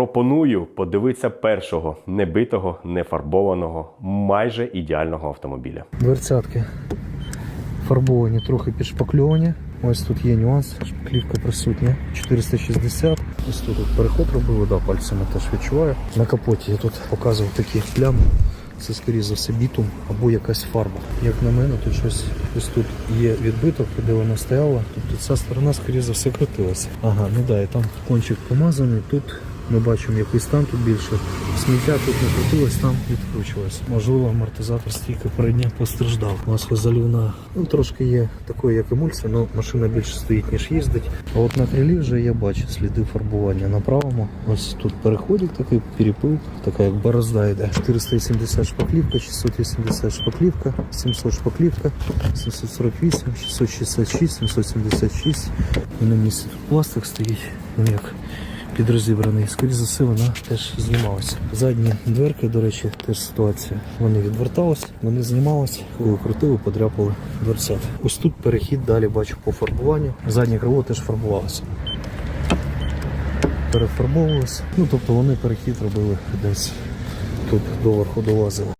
Пропоную подивитися першого небитого, нефарбованого, майже ідеального автомобіля. Дверцятки фарбовані, трохи підшпакльовані. Ось тут є нюанс, шпаклівка присутня. 460. Ось тут переход робили, да, пальцями теж відчуваю. На капоті я тут показував такі плями. Це, скоріше за все, бітум або якась фарба. Як на мене, тут щось ось тут є відбиток, де вона стояла. Тобто ця сторона, скоріше за все, крутилася. Ага, ну да, і там кончик помазаний. Тут ми бачимо, який стан тут більше. Сміття тут не крутилось, там відкручувалось. Можливо, амортизатор стійки передня постраждав. Масло залівна ну, трошки є такою, як емульсія, але машина більше стоїть, ніж їздить. А от на крилі вже я бачу сліди фарбування на правому. Ось тут переходить такий перепил, така як борозда йде. 480 шпаклівка, 680 шпаклівка, 700 шпаклівка, 748, 666, 776. І на місці тут пластик стоїть. Ну як підрозібраний. Скоріше за все, вона теж знімалася. Задні дверки, до речі, теж ситуація. Вони відвертались, вони знімалися, коли крутили, подряпали дверцят. Ось тут перехід далі бачу по фарбуванню. Заднє крило теж фарбувалося. Перефарбовувалося. Ну тобто вони перехід робили десь тут доверху долазили.